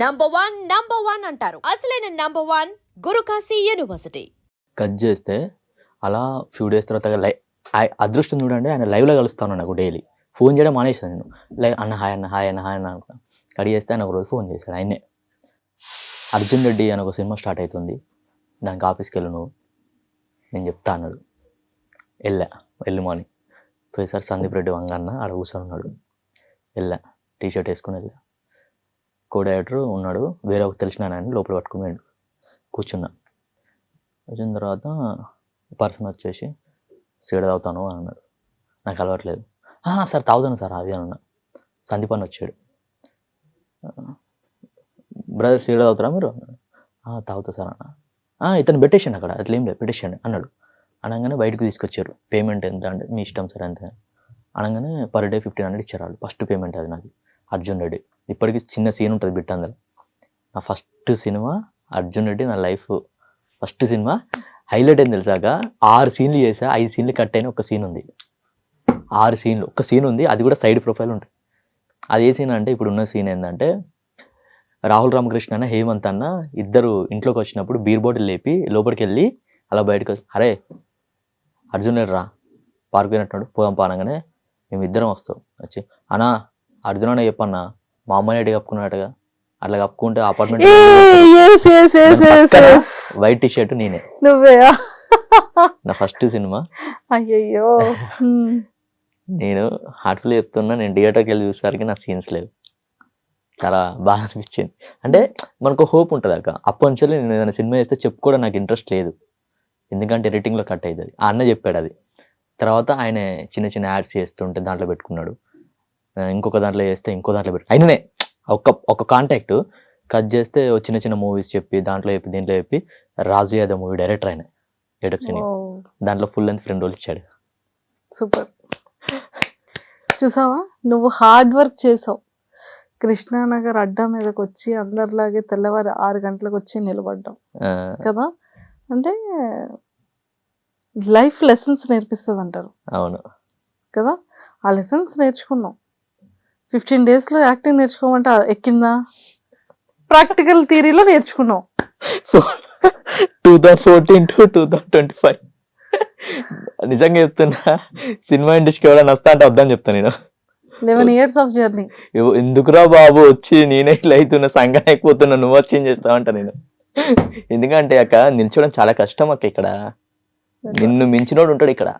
Number one number one అంటారు. అసలైన number one Gurukashi university cut చేస్తే అలా ఫ్యూ డేస్ తర్వాత లై అదృష్టం చూడండి ఆయన లైవ్లో కలుస్తాను నాకు డైలీ ఫోన్ చేయడం మానేసాను నేను. లైవ్ అన్న హాయ్ అన్న హాయ్ అన్న హాయ్ అన్న అనుకున్నా. కట్ చేస్తే ఆయన ఒక రోజు ఫోన్ చేశాడు ఆయనే అర్జున్ రెడ్డి అని ఒక సినిమా స్టార్ట్ అవుతుంది. దానికి ఆఫీస్కి వెళ్ళు నువ్వు. నేను చెప్తా అన్నాడు. వెళ్ళా వెళ్ళి మార్నింగ్ పోయేసరి సందీప్ రెడ్డి వంగన్న ఆడ కూర్చొని ఉన్నాడు. వెళ్ళా టీ షర్ట్ వేసుకుని వెళ్ళా. కో డైరెక్టర్ ఉన్నాడు. వేరే ఒక తెలిసిన ఆయన లోపల పట్టుకుని కూర్చున్నా. వచ్చిన తర్వాత పర్సన్ వచ్చేసి సీడ తాగుతాను అని అన్నాడు. నాకు అలవాట్లేదు. సార్ తాగుతాను సార్ అది అని అన్నా వచ్చాడు. బ్రదర్ సీడ తాగుతారా మీరు? తాగుతా సార్ అన్న. ఇతను పెట్టేసాను అక్కడ. అట్లా ఏం లేదు పెట్టేసాను అన్నాడు. అనగానే బయటకు తీసుకొచ్చారు. పేమెంట్ ఎంత అంటే మీ ఇష్టం సార్ అంతే అనగానే పర్ డే ఫిఫ్టీన్ హండ్రెడ్ ఇచ్చారు వాళ్ళు. ఫస్ట్ పేమెంట్ అది నాకు అర్జున్ రెడ్డి. ఇప్పటికీ చిన్న సీన్ ఉంటుంది బిట్ అందులో. నా ఫస్ట్ సినిమా అర్జున్ రెడ్డి నా లైఫ్ ఫస్ట్ సినిమా హైలైట్ ఏం తెలిసాక ఆరు సీన్లు చేసా ఐదు సీన్లు కట్ అయిన ఒక సీన్ ఉంది. ఆరు సీన్లు ఒక సీన్ ఉంది అది కూడా సైడ్ ప్రొఫైల్ ఉంటుంది. అది ఏ సీన్ అంటే ఇప్పుడు ఉన్న సీన్ ఏంటంటే రాహుల్ రామకృష్ణ అన్న హేమంత్ అన్న ఇద్దరు ఇంట్లోకి వచ్చినప్పుడు బీర్ బాటిల్ లేపి లోపలికి వెళ్ళి అలా బయటకు వచ్చి అరే అర్జున్ రెడ్డి రా పార్క్ పోయినట్టున్నాడు పోదాం పానగానే మేము ఇద్దరం వస్తాం. వచ్చి అన్నా అర్జున్ అన్న చెప్పన్నా మా అమ్మని ఎటు కప్పుకున్నట్టుగా అట్లా కప్పుకుంటే అపార్ట్మెంట్ వైట్ టీ షర్ట్ నేనే. నువ్వే నా ఫస్ట్ సినిమా. హ్మ్. నేను హార్ట్ఫుల్ చెప్తున్నా నేను థియేటర్కి వెళ్ళి చూసేసరికి నా సీన్స్ లేవు. చాలా బాగా అనిపించింది. అంటే మనకు హోప్ ఉంటుంది అక్క. అప్పటి నుంచి నేను ఏదైనా సినిమా చేస్తే చెప్పుకోవడం నాకు ఇంట్రెస్ట్ లేదు. ఎందుకంటే ఎడిటింగ్లో కట్ అవుతుంది ఆ అన్న చెప్పాడు అది. తర్వాత ఆయన చిన్న చిన్న యాడ్స్ చేస్తుంటే దాంట్లో పెట్టుకున్నాడు. ఇంకొక దాంట్లో చేస్తే ఇంకో దాంట్లో పెట్టు అయిననే ఒక ఒక కాంటాక్ట్ కట్ చేస్తే చిన్న చిన్న మూవీస్ చెప్పి దాంట్లో చెప్పి దీంట్లో చెప్పి రాజు యాదవ్ మూవీ డైరెక్టర్ ఆయన ఏటప్ సినీ. దాంట్లో ఫుల్ లెంత్ ఫ్రెండ్ రోల్ ఇచ్చాడు. సూపర్. చూసావా? నువ్వు హార్డ్ వర్క్ చేసావు. కృష్ణానగర్ అడ్డా మీదకి వచ్చి అందరిలాగే తెల్లవారు ఆరు గంటలకు వచ్చి నిలబడ్డావు. ఆ, కదా? అంటే లైఫ్ లెసన్స్ నేర్పిస్తుంది అంటారు అవును. కదా? ఆ లెసన్స్ నేర్చుకున్నాం ఫిఫ్టీన్ డేస్లో యాక్టింగ్ నేర్చుకోమంటే ఎక్కిందా? ప్రాక్టికల్ థియరీలో నేర్చుకున్నాం two thousand fourteen to two thousand twenty five. నిజంగా చెప్తున్నా సినిమా ఇండస్ట్రీకి ఎవరైనా వస్తా అంటే వద్దని చెప్తాను నేను. Eleven years of journey. ఎందుకురా బాబు వచ్చి నేనే ఇట్లా అవుతున్నా సంఘం అయిపోతున్నా నువ్వు వచ్చి ఏం చేస్తావంట నేను. ఎందుకంటే అక్క నిల్చోవడం చాలా కష్టం అక్క ఇక్కడ. నిన్ను మించినోడు ఉంటాడు ఇక్కడ.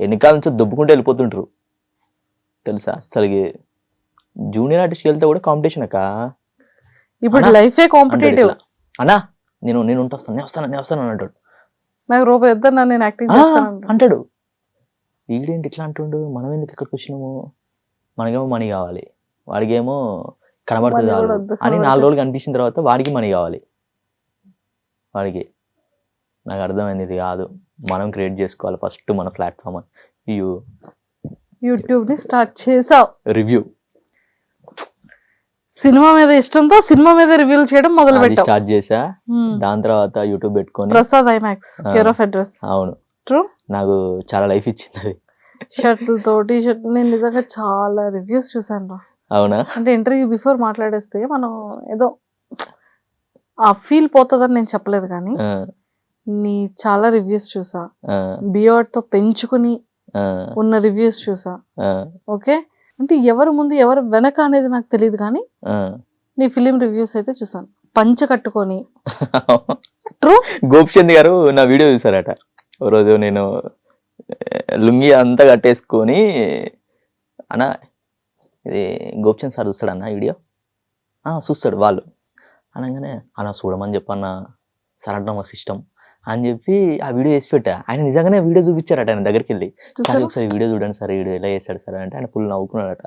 వెనకాల నుంచి దుబ్బుకుంటూ వెళ్ళిపోతుంటారు. తెలుసా? అసలు జూనియర్ ఆర్టిస్ట్ వెళ్తే కూడా కాంపిటీషన్ అక్క. ఇప్పుడు లైఫే కాంపిటేటివ్. అన్నా నేను నేను ఉంటా వస్తాను నేను వస్తాను నేను వస్తాను అని అంటాడు. నాకు రూపాయి వద్దన్నా నేను యాక్టింగ్ అంటాడు. వీడేంటి ఇట్లా అంటుండు? మనం ఎందుకు ఇక్కడికి వచ్చినాము? మనకేమో మనీ కావాలి. వాడికేమో కనబడుతుంది అని నాలుగు. రోజులు కనిపించిన తర్వాత వాడికి మనీ కావాలి. వాడికి. నాకు అర్థమైంది ఇది కాదు. మనం క్రియేట్ చేసుకోవాలి. ఫస్ట్ మన ప్లాట్ఫామ్ యూ యూట్యూబ్ని స్టార్ట్ చేసావు. రివ్యూ. సినిమా మీద ఇష్టంతో సినిమా మీద రివ్యూలు చేయడం మొదలు అది పెట్టావు స్టార్ట్ చేసా. దాని తర్వాత యూట్యూబ్ పెట్టుకొని. Prasad IMAX. Care of address అవును. True. నాకు చాలా లైఫ్ ఇచ్చింది అది. షర్ట్లతో టీ షర్ట్ నేను నిజంగా చాలా రివ్యూస్ చూసాను రా. అవునా? అంటే ఇంటర్వ్యూ బిఫోర్ మాట్లాడేస్తే మనం ఏదో ఆ ఫీల్ పోతుందని నేను చెప్పలేదు కానీ నీ చాలా రివ్యూస్ చూసా. బియర్డ్తో పెంచుకుని ఉన్న రివ్యూస్ చూసా. ఓకే అంటే ఎవరు ముందు ఎవరు వెనక అనేది నాకు తెలియదు కానీ. నీ ఫిలిం రివ్యూస్ అయితే చూసాను పంచ కట్టుకొని. True. గోపిచంద్ గారు నా వీడియో చూసారట రోజు నేను లుంగి అంతా కట్టేసుకొని అన్న ఇది గోపిచంద్ సార్ చూస్తాడు అన్న వీడియో? "ఆ, చూస్తాడు వాళ్ళు. అనగానే అన్న చూడమని చెప్పన్న. సార్ అంటే సిస్టమ్. అని చెప్పి ఆ వీడియో వేసి పెట్టా. ఆయన నిజంగానే వీడియో చూపించారట ఆయన దగ్గరికి వెళ్ళి సార్ ఒకసారి వీడియో చూడండి సార్ వీడియో ఎలా చేశాడు సార్ అంటే ఆయన ఫుల్ నవ్వుకున్నాడట.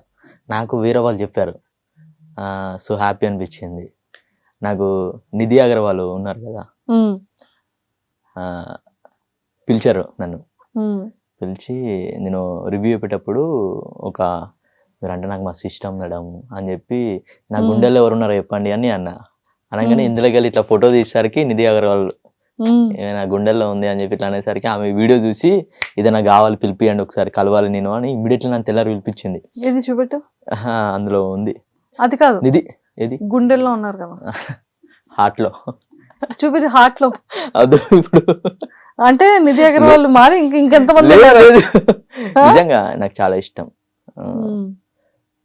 నాకు వేరే వాళ్ళు చెప్పారు. సో హ్యాపీ అనిపించింది. నాకు నిధి అగర్వాల్ ఉన్నారు కదా. పిలిచారు నన్ను. పిలిచి నేను రివ్యూ చెప్పేటప్పుడు ఒక మీరంటే నాకు మా సిస్టమ్ మేడం అని చెప్పి నా. గుండెల్లో ఎవరున్నారో చెప్పండి అని అన్న. అనగానే. ఇందులోకి వెళ్ళి ఇట్లా ఫోటో తీసేసరికి నిధి అగర్వాల్ ఉమ్. "ఏ, నా గుండెల్లో ఉంది అని చెప్పి ఇట్లా అనేసరికి ఆమె వీడియో చూసి ఇది నాకు కావాలి పిలిపియండి ఒకసారి కలవాలి నేను అని ఇమ్మీడియట్లీ నన్ను తెల్లారి పిలిపించింది. ఇది చూపెట్టు? అందులో ఉంది. అది కాదు. నిధి ఏది? గుండెల్లో ఉన్నారు కదా. హార్ట్లో చూపించి హార్ట్లో అదు ఇప్పుడు. అంటే నిధి అగర్వాల్ మారి ఇంక ఇంకెంతమంది లేదు, ఉన్నారు? లేదు. ఆ? నిజంగా నాకు చాలా ఇష్టం.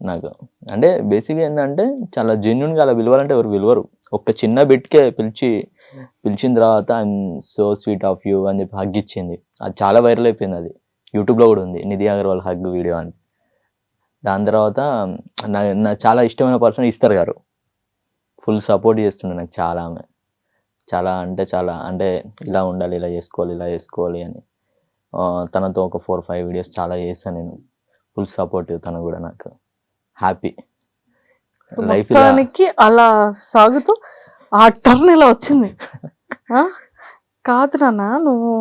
నాకు అంటే బేసిక్గా ఏంటంటే చాలా జెన్యున్గా అలా పిలవాలంటే ఎవరు పిలవరు. ఒక చిన్న బిట్కే పిలిచి పిలిచిన తర్వాత I'm so sweet of you అని చెప్పి హగ్ ఇచ్చింది. అది చాలా వైరల్ అయిపోయింది అది. యూట్యూబ్లో కూడా ఉంది. నిధి అగర్వాల్ హగ్ వీడియో అని. దాని తర్వాత నా నాకు చాలా ఇష్టమైన పర్సన్ ఇస్తారు గారు. ఫుల్ సపోర్ట్ చేస్తుండే నాకు చాలా ఆమె. చాలా అంటే చాలా అంటే ఇలా ఉండాలి ఇలా చేసుకోవాలి ఇలా చేసుకోవాలి అని. తనతో ఒక ఫోర్ ఫైవ్ వీడియోస్ చాలా చేస్తాను నేను. ఫుల్ సపోర్టివ్ తను కూడా నాకు. హ్యాపీ. లైఫ్ అలా సాగుతూ ఆ టర్న్ ఇలా వచ్చింది? కాదు నాన్న నువ్వు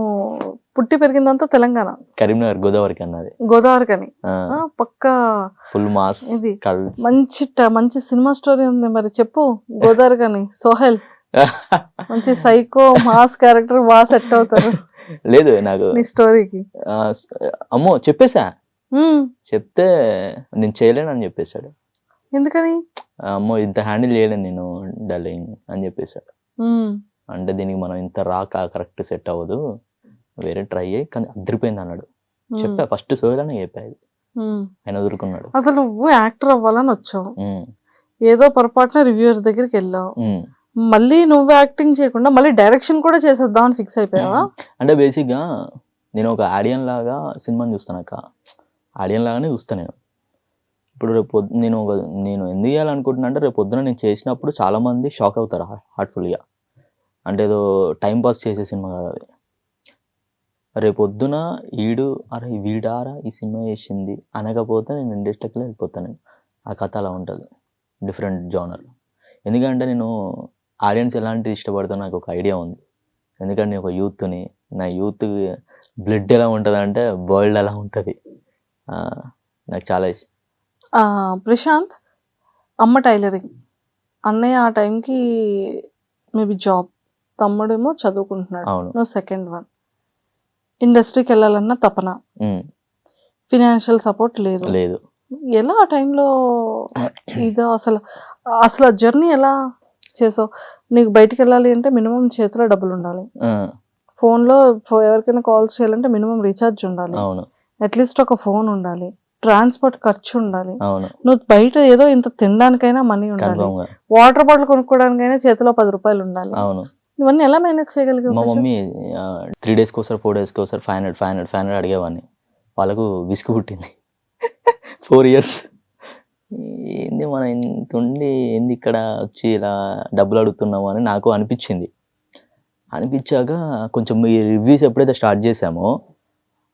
పుట్టి పెరిగిందంతా తెలంగాణ. కరీంనగర్ గోదావరికి అన్నది. గోదావరి కని ఆ, పక్క ఫుల్ మాస్ ఇది మంచి మంచి సినిమా స్టోరీ ఉంది మరి చెప్పు. గోదావరి కని సోహెల్. మంచి సైకో మాస్ క్యారెక్టర్ బాగా సెట్ అవుతారు. లేదు నాకు నీ స్టోరీకి అమ్మో చెప్పేశా? చెప్తే నేను చేయలేను అని చెప్పేశాడు. ఎందుకని? అమ్మో ఇంత హ్యాండిల్ చేయలేను నేను డల్లింగ్ అని చెప్పేశాడు. ఉమ్, అంటే దీనికి మనం ఇంత రాక కరెక్ట్ సెట్ అవ్వదు. వేరే ట్రై అయ్యి కానీ అదిరిపోయింది అన్నాడు. చెప్పా ఫస్ట్ సోయలని చెప్పా ఇది. ఉమ్. ఆయన వదులుకున్నాడు అసలు నువ్వు యాక్టర్ అవ్వాలని వచ్చావు. ఏదో పొరపాటున రివ్యూయర్ దగ్గరికి వెళ్ళావు. మళ్ళీ నువ్వు యాక్టింగ్ చేయకుండా మళ్ళీ డైరెక్షన్ కూడా చేసేద్దాం అని ఫిక్స్ అయిపోయావా? అంటే బేసిక్గా నేను ఒక ఆడియన్ లాగా సినిమాని చూస్తాను అక్క. ఆడియన్ లాగానే చూస్తాను నేను. ఇప్పుడు రేపు నేను ఒక నేను ఎందుకు చేయాలనుకుంటున్నా అంటే రేపు పొద్దున నేను చేసినప్పుడు చాలామంది షాక్ అవుతారు హార్ట్ఫుల్గా. అంటే ఏదో టైం పాస్ చేసే సినిమా కాదు అది. రేపు పొద్దున ఈడు అరే వీడారా ఈ సినిమా చేసింది అనకపోతే నేను ఇండస్ట్రీకి వెళ్ళిపోతాను ఆ కథ అలా ఉంటుంది. Different genre. ఎందుకంటే నేను ఆడియన్స్ ఎలాంటిది ఇష్టపడతా నాకు ఒక ఐడియా ఉంది. ఎందుకంటే నేను ఒక యూత్ని నా యూత్ బ్లడ్ ఎలా ఉంటుంది అంటే వరల్డ్ ఎలా ఉంటుంది నాకు చాలా ఇష్టం ప్రశాంత్ అమ్మ టైలరింగ్. అన్నయ్య ఆ టైంకి మేబీ జాబ్. తమ్ముడేమో చదువుకుంటున్నాడు. అవును. నువ్వు సెకండ్ వన్. ఇండస్ట్రీకి వెళ్ళాలన్న తపన. ఉమ్, ఫినాన్షియల్ సపోర్ట్ లేదు. లేదు. ఎలా ఆ టైంలో ఇదో అసలు అసలు జర్నీ ఎలా చేసావు? నీకు బయటికి వెళ్ళాలి అంటే మినిమం చేతిలో డబ్బులు ఉండాలి. ఆ, ఫోన్లో ఎవరికైనా కాల్స్ చేయాలంటే మినిమం రీఛార్జ్ ఉండాలి. అవును. అట్లీస్ట్ ఒక ఫోన్ ఉండాలి. ట్రాన్స్పోర్ట్ ఖర్చు ఉండాలి అవును. నువ్వు బయట ఏదో ఇంత తినడానికైనా మనీ ఉండాలి. వాటర్ బాటిల్ కొనుక్కోవడానికైనా చేతిలో పది రూపాయలు ఉండాలి. అవును. ఇవన్నీ ఎలా మేనేజ్ చేయగలిగావు మా? మమ్మీ త్రీ డేస్కి ఒకసారి ఫోర్ డేస్కి ఒకసారి five hundred five hundred five hundred అడిగేవాడిని వాళ్ళకు విసుగు పుట్టింది. ఫోర్ ఇయర్స్ ఏంది మన ఇంత ఉండి ఏంది ఇక్కడ వచ్చి ఇలా డబ్బులు అడుగుతున్నాము అని నాకు అనిపించింది. అనిపించాక కొంచెం ఈ రివ్యూస్ ఎప్పుడైతే స్టార్ట్ చేశామో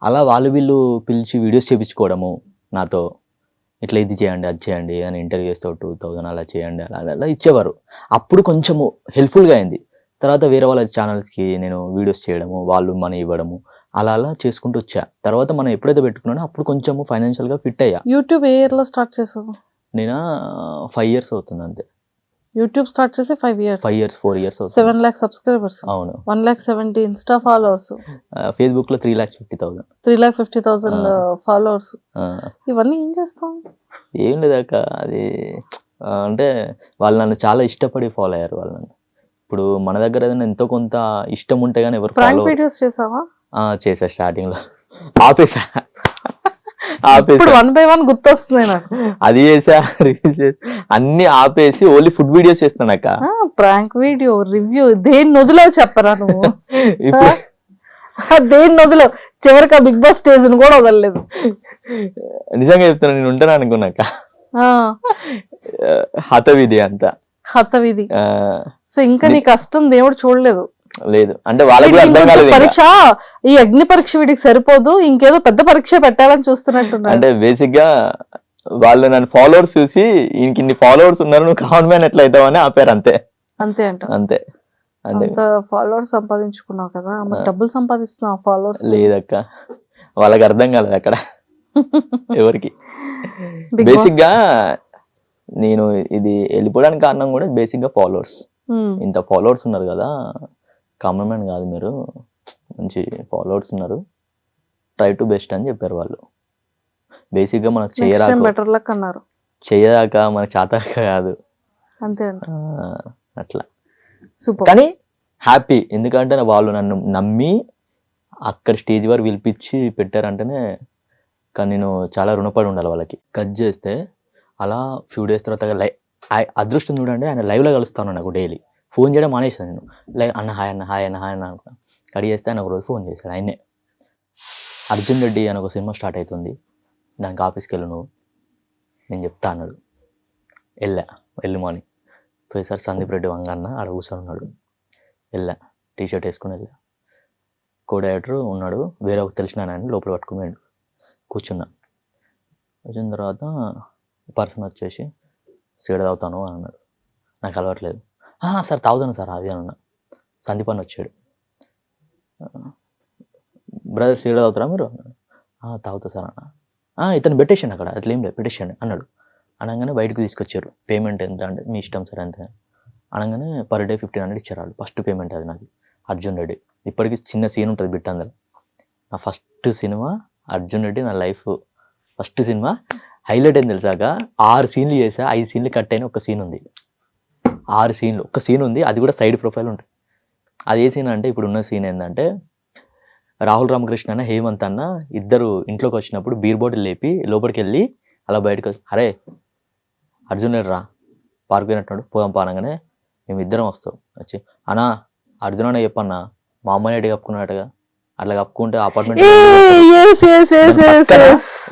అలా వాళ్ళు వీళ్ళు పిలిచి వీడియోస్ చేయించుకోవడము నాతో ఇట్లా ఇది చేయండి అది చేయండి అని ఇంటర్వ్యూ చేస్తే టూ థౌజండ్ అలా చేయండి అలా అలా ఇచ్చేవారు. అప్పుడు కొంచెము హెల్ప్ఫుల్గా అయింది. తర్వాత వేరే వాళ్ళ ఛానల్స్కి నేను వీడియోస్ చేయడము వాళ్ళు మనీ ఇవ్వడము అలా అలా చేసుకుంటూ వచ్చా. తర్వాత మనం ఎప్పుడైతే పెట్టుకున్నానో అప్పుడు కొంచెము ఫైనాన్షియల్గా ఫిట్ అయ్యా. యూట్యూబ్ ఏ ఇయర్లో స్టార్ట్ చేసావు? నేను ఫైవ్ ఇయర్స్ అవుతుంది అంతే. యూట్యూబ్ స్టార్ట్ చేసి five years five years four years seven lakh subscribers అవును. One lakh seventy Insta followers ఫేస్బుక్లో three lakhs fifty thousand three lakh fifty thousand followers ఇవన్నీ ఏం చేస్తాం? ఏం లేదాక అది అంటే వాళ్ళు నన్ను చాలా ఇష్టపడి ఫాలో అయ్యారు వాళ్ళు నన్ను. ఇప్పుడు మన దగ్గర ఏదైనా ఎంతో కొంత ఇష్టం ఉంటే కానీ ఎవరు ప్రాంక్ వీడియోస్ చేసావా? చేసా స్టార్టింగ్లో. ఆపేసా ఇప్పుడు వన్ బై వన్ గుర్తొస్తుంది నాకు. అది చేసా రివ్యూస్ చేసా. అన్ని ఆపేసి ఓన్లీ ఫుడ్ వీడియోస్ చేస్తున్నాను అక్క. ప్రాంక్ వీడియో రివ్యూ దేని నొదిలో చెప్పరా నువ్వు? దేని నొదిలో? చివరికి ఆ బిగ్ బాస్ స్టేజ్ని కూడా వదలలేదు. నిజంగా చెప్తున్నా నేను ఉంటాను అనుకున్నాక ఆ, హతవిధి అంతా. హతవిధి. ఆ, సో ఇంకా నీ కష్టం దేవుడు చూడలేదు. లేదు. అంటే వాళ్ళకి అర్థం కాలేదు ఇంకా. పరీక్ష ఈ అగ్ని పరీక్ష వీడికి సరిపోదు ఇంకేదో పెద్ద పరీక్ష పెట్టాలని చూస్తున్నట్టున్నాడు అంటే బేసిక్గా వాళ్ళు నన్ను ఫాలోవర్స్ చూసి ఈయనకి ఇన్ని ఫాలోవర్స్ ఉన్నారు నువ్వు కామన్ మ్యాన్ ఎట్లా అవుతావని ఆపారు అంతే. అంతే అంట అంతే. అంతే. ఫాలోవర్స్ సంపాదించుకున్నావు కదా డబ్బులు సంపాదిస్తున్నావు ఫాలోవర్స్ లేదక్క వాళ్ళకి అర్థం కాలేదు అక్కడ. ఎవరికి? బేసిక్గా నేను ఇది వెళ్ళిపోవడానికి కారణం కూడా బేసిక్గా ఫాలోవర్స్ ఇంత ఫాలోవర్స్ ఉన్నారు కదా కామన్ మ్యాన్ కాదు మీరు. మంచి ఫాలోవర్స్ ఉన్నారు. ట్రై టు బెస్ట్ అని చెప్పారు వాళ్ళు. బేసిక్గా మనకు చేయరాక బెటర్ లక్ అన్నారు. చేయదాక మనకు చేతాక కాదు. అంతే అట్లా. సూపర్ కానీ హ్యాపీ ఎందుకంటే వాళ్ళు నన్ను నమ్మి అక్కడ స్టేజ్ వరకు పిలిపించి పెట్టారంటేనే కానీ నేను చాలా రుణపడి ఉండాలి వాళ్ళకి. కట్ చేస్తే అలా ఫ్యూ డేస్ తర్వాత లై అదృష్టం చూడండి ఆయన లైవ్లో కలుస్తాను నాకు డైలీ ఫోన్ చేయడం మానేసాను నేను. లైక్ అన్న హాయ్ అన్న హాయ్ అన్న హాయ్ అన్న అనుకున్నా. కడి చేస్తే ఆయన ఒకరోజు ఫోన్ చేశాడు ఆయనే అర్జున్ రెడ్డి అని ఒక సినిమా స్టార్ట్ అవుతుంది. దానికి ఆఫీస్కి వెళ్ళు నువ్వు. నేను చెప్తా అన్నాడు. వెళ్ళా వెళ్ళి మార్నింగ్. పోయేసరి సందీప్ రెడ్డి వంగన్న ఆడ కూర్చొని ఉన్నాడు. వెళ్ళా టీ షర్ట్ వేసుకుని వెళ్ళా. కో డైరెక్టర్ ఉన్నాడు వేరే ఒక తెలిసిన ఆయన లోపల పట్టుకున్నాడు కూర్చున్నా. వచ్చిన తర్వాత పర్సన్ వచ్చేసి సీడ తాగుతాను అని అన్నాడు. నాకు అలవాట్లేదు సార్ తాగుతాను సార్ అది అన్న అన్నా సందీప్ అని వచ్చాడు. బ్రదర్ సీడ అవుతారా మీరు? తాగుతా సార్ అన్న. ఇతను పెట్టేసాను అక్కడ. అట్లా ఏం లేదు పెట్టేసాను అన్నాడు. అనగానే బయటకు తీసుకొచ్చారు. పేమెంట్ ఎంత అంటే మీ ఇష్టం సార్ ఎంత? అనగానే పర్ డే ఫిఫ్టీన్ హండ్రెడ్ ఇచ్చారు వాళ్ళు. ఫస్ట్ పేమెంట్ అది నాకు అర్జున్ రెడ్డి. ఇప్పటికీ చిన్న సీన్ ఉంటుంది బిట్ అందులో. నా ఫస్ట్ సినిమా అర్జున్ రెడ్డి నా లైఫ్ ఫస్ట్ సినిమా హైలైట్ ఏం తెలిసాక ఆరు సీన్లు చేసా ఐదు సీన్లు కట్ అయిన ఒక సీన్ ఉంది. ఆరు సీన్లు. ఒక సీన్ ఉంది అది కూడా సైడ్ ప్రొఫైల్ ఉంటుంది. అది ఏ సీన్ అంటే ఇప్పుడు ఉన్న సీన్ ఏంటంటే రాహుల్ రామకృష్ణ అన్న హేమంత్ అన్న ఇద్దరు ఇంట్లోకి వచ్చినప్పుడు బీర్ బాటిల్ లేపి లోపలికి వెళ్ళి అలా బయటకు వచ్చి అరే అర్జున్ రా పార్క్ పోయినట్టున్నాడు పోదాం పానగానే మేము ఇద్దరం వస్తాం. వచ్చి అన్నా అర్జున్ అన్న చెప్పన్నా మా అమ్మాయి ఎటు కప్పుకున్నట్టుగా అట్లా కప్పుకుంటే అపార్ట్మెంట్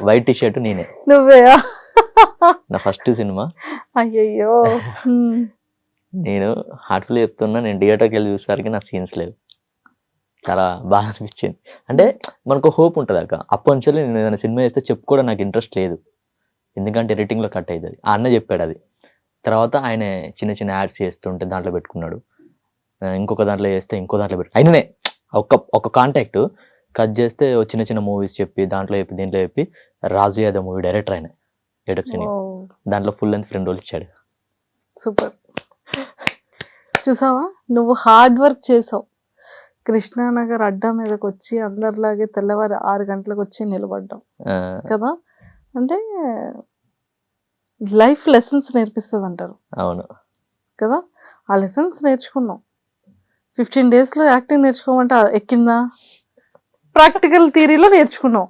వైట్ టీ షర్ట్ నేనే. నువ్వే నా ఫస్ట్ సినిమా హ్మ్. నేను హార్ట్ఫుల్ చెప్తున్నా నేను థియేటర్కి వెళ్ళి చూసేసరికి నా సీన్స్ లేవు. చాలా బాగా అనిపించింది. అంటే మనకు హోప్ ఉంటుంది అక్క. అప్పటి నుంచి నేను ఏదైనా సినిమా చేస్తే చెప్పుకోవడం నాకు ఇంట్రెస్ట్ లేదు. ఎందుకంటే ఎడిటింగ్లో కట్ అవుతుంది ఆ అన్న చెప్పాడు అది. తర్వాత ఆయన చిన్న చిన్న యాడ్స్ చేస్తుంటే దాంట్లో పెట్టుకున్నాడు. ఇంకొక దాంట్లో చేస్తే ఇంకో దాంట్లో పెట్టు. ఆయననే ఒక ఒక కాంటాక్ట్ కట్ చేస్తే చిన్న చిన్న మూవీస్ చెప్పి దాంట్లో చెప్పి దీంట్లో చెప్పి రాజు యాదవ్ మూవీ డైరెక్టర్ ఆయన. ఎడప్ సినీ ఓ, దాంట్లో ఫుల్ లెంత్ ఫ్రెండ్ రోల్ ఇచ్చాడు. సూపర్ చూసావా? నువ్వు హార్డ్ వర్క్ చేసావు. కృష్ణానగర్ అడ్డా మీదకి వచ్చి అందరిలాగే తెల్లవారు ఆరు గంటలకు వచ్చి నిలబడ్డాం కదా? అంటే లైఫ్ లెసన్స్ నేర్పిస్తుంది అంటారు అవును. కదా? ఆ లెసన్స్ నేర్చుకున్నాం ఫిఫ్టీన్ డేస్లో యాక్టింగ్ నేర్చుకోమంటే ఎక్కిందా? ప్రాక్టికల్ థియరీలో నేర్చుకున్నాం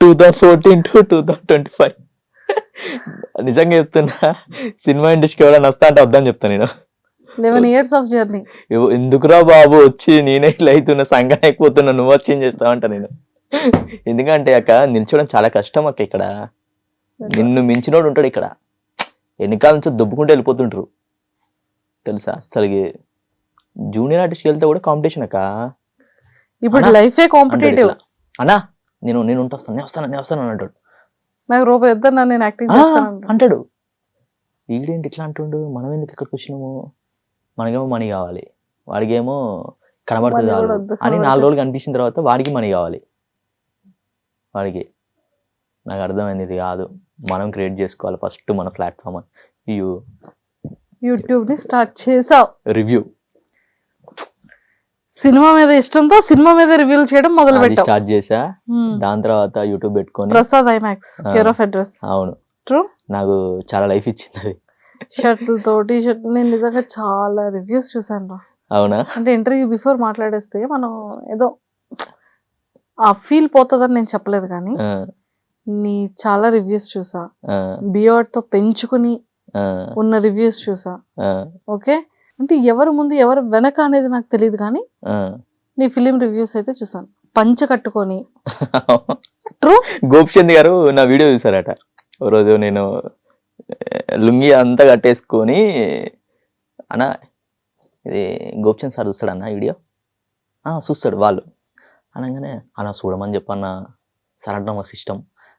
two thousand fourteen to two thousand twenty five నిజంగా చెప్తున్నా సినిమా ఇండస్ట్రీకి ఎవరైనా వస్తా అంటే వద్దని చెప్తాను నేను. Eleven years of journey. ఎందుకురా బాబు వచ్చి నేనే ఇట్లా అవుతున్నా సంఘం అయిపోతున్నా నువ్వు వచ్చి ఏం చేస్తావంట నేను. ఎందుకంటే అక్క నిల్చోవడం చాలా కష్టం అక్క ఇక్కడ. నిన్ను మించినోడు ఉంటాడు ఇక్కడ. వెనకాల నుంచి దుబ్బుకుంటూ వెళ్ళిపోతుంటారు. తెలుసా? అసలు జూనియర్ ఆర్టిస్ట్ వెళ్తే కూడా కాంపిటీషన్ అక్క. ఇప్పుడు లైఫే కాంపిటేటివ్. అన్నా నేను నేను ఉంటా వస్తాను నేను వస్తాను నేను వస్తాను అని అంటాడు. నాకు రూపాయి వద్దన్నా నేను యాక్టింగ్ చేస్తాను అంటాడు. వీడేంటి ఇట్లా అంటుండు? మనం ఎందుకు ఇక్కడికి వచ్చినాము? మనకేమో మనీ కావాలి. వాడికేమో కనబడుతుంది అని. నాలుగు రోజులు కనిపించిన తర్వాత వాడికి మనీ కావాలి. వాడికి. నాకు అర్థమైంది ఇది కాదు. మనం క్రియేట్ చేసుకోవాలి ఫస్ట్ మన ప్లాట్ఫామ్ యూ యూట్యూబ్ని స్టార్ట్ చేసావు. రివ్యూ సినిమా మీద ఇష్టంతో సినిమా మీద రివ్యూలు చేయడం మొదలు అది పెట్టావు స్టార్ట్ చేసా. దాని తర్వాత యూట్యూబ్ పెట్టుకొని Prasad IMAX. Care of address అవును. ట్రూ నాకు చాలా లైఫ్ ఇచ్చింది అది. షర్ట్లతో టీ షర్ట్ నేను నిజంగా చాలా రివ్యూస్ చూసాను రా. అవునా? అంటే ఇంటర్వ్యూ బిఫోర్ మాట్లాడేస్తే మనం ఏదో ఆ ఫీల్ పోతుందని నేను చెప్పలేదు కానీ నీ చాలా రివ్యూస్ చూసా బియర్డ్తో పెంచుకుని ఉన్న రివ్యూస్ చూసా ఓకే అంటే ఎవరు ముందు ఎవరు వెనక అనేది నాకు తెలియదు కానీ. నీ ఫిలిం రివ్యూస్ అయితే చూసాను పంచ కట్టుకొని. ట్రూ గోపిచంద్ గారు నా వీడియో చూసారట రోజు నేను లుంగి అంతా కట్టేసుకొని అన్న ఇది గోపిచంద్ సార్ చూస్తాడు అన్న వీడియో? "ఆ, చూస్తాడు వాళ్ళు. అనగానే అన్న చూడమని చెప్పన్న. సార్ అంటే మా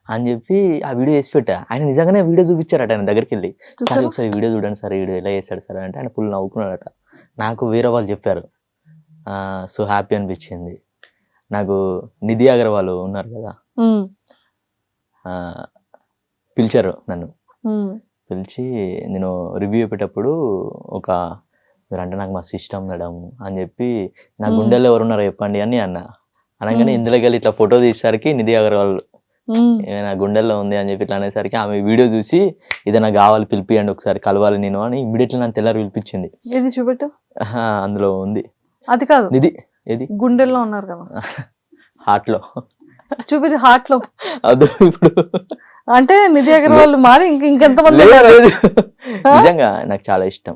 అని చెప్పి ఆ వీడియో వేసి పెట్టా. ఆయన నిజంగానే వీడియో చూపించారట ఆయన దగ్గరికి వెళ్ళి సార్ ఒకసారి వీడియో చూడండి సార్ వీడియో ఎలా చేస్తాడు సార్ అంటే ఆయన ఫుల్ నవ్వుకున్నాడట. నాకు వేరే వాళ్ళు చెప్పారు. సో హ్యాపీ అనిపించింది. నాకు నిధి అగర్వాల్ ఉన్నారు కదా. పిలిచారు నన్ను. పిలిచి నేను రివ్యూ చెప్పేటప్పుడు ఒక మీరంటే నాకు మా సిస్టమ్ మేడం అని చెప్పి నా. గుండెల్లో ఎవరున్నారో చెప్పండి అని అన్న. అనగానే మ్మ్. ఇందులోకి వెళ్ళి ఇట్లా ఫోటో తీసేసరికి నిధి అగర్వాల్ ఏమైనా గుండెల్లో ఉంది అని చెప్పి ఇట్లా అనేసరికి ఆమె వీడియో చూసి ఇది నాకు కావాలి పిలిపియండి ఒకసారి కలవాలి నేను అని ఇమ్మీడియట్లీ నన్ను తెల్లారి పిలిపించింది. ఇది చూపెట్టు? అందులో ఉంది. అది కాదు. ఇది ఇది గుండెల్లో ఉన్నారు కదా. హార్ట్లో చూపించి హార్ట్లో అది ఇప్పుడు. అంటే నిధి అగర్వాల్ మారి ఇంక ఇంకెంతమంది? నిజంగా నాకు చాలా ఇష్టం.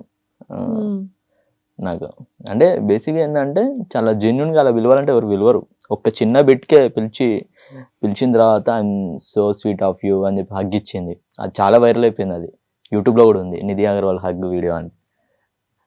నాకు అంటే బేసిక్గా ఏంటంటే చాలా జెన్యున్గా అలా పిలవాలంటే ఎవరు పిలవరు. ఒక్క చిన్న బిట్కే పిలిచి పిలిచిన తర్వాత I'm so sweet of you అని చెప్పి హగ్ ఇచ్చింది. అది చాలా వైరల్ అయిపోయింది అది. యూట్యూబ్లో కూడా ఉంది. నిధి అగర్వాల్ హగ్ వీడియో అని.